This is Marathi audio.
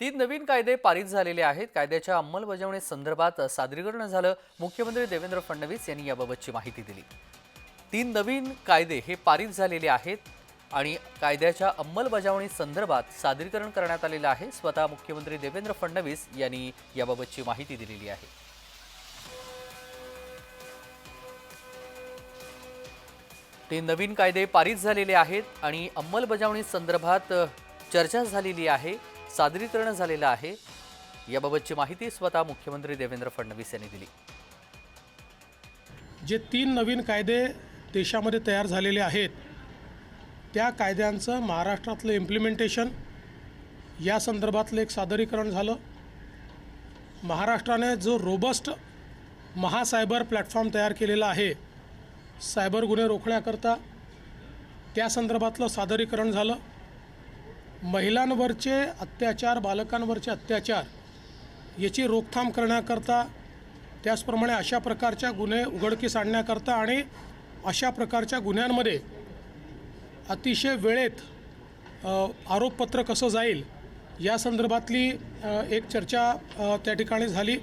तीन नवीन कायदे पारित झालेले आहेत. कायद्याच्या अंमलबजावणी संदर्भात सादरीकरण झालं. मुख्यमंत्री देवेंद्र फडणवीस यांनी याबाबतची माहिती दिली. तीन नवीन कायदे हे पारित झालेले आहेत आणि कायद्याच्या अंमलबजावणी संदर्भात सादरीकरण करण्यात आलेलं आहे. स्वतः मुख्यमंत्री देवेंद्र फडणवीस यांनी याबाबतची माहिती दिलेली आहे. ते नवीन कायदे पारित झालेले आहेत आणि अंमलबजावणी संदर्भात चर्चा झालेली आहे. सादरीकरण झालेलं आहे. याबाबतची माहिती स्वतः मुख्यमंत्री देवेंद्र फडणवीस यांनी दिली. जे तीन नवीन कायदे देशामध्ये तयार झालेले आहेत त्या कायद्यांचं महाराष्ट्रातलं इम्प्लिमेंटेशन या संदर्भातलं एक सादरीकरण झालं. महाराष्ट्राने जो रोबस्ट महासायबर प्लॅटफॉर्म तयार केलेला आहे सायबर गुन्हे रोखण्याकरता त्या संदर्भातलं सादरीकरण झालं. महिलांवरचे अत्याचार बालकांवरचे अत्याचार याची रोकथाम करण्याकरता त्याचप्रमाणे अशा प्रकारच्या गुन्हे उघडकीस आणण्याकरता आणि अशा प्रकारच्या गुन्ह्यांमध्ये अतिशय वेळेत आरोपपत्र कसं जाईल या संदर्भातली एक चर्चा त्या ठिकाणी झाली.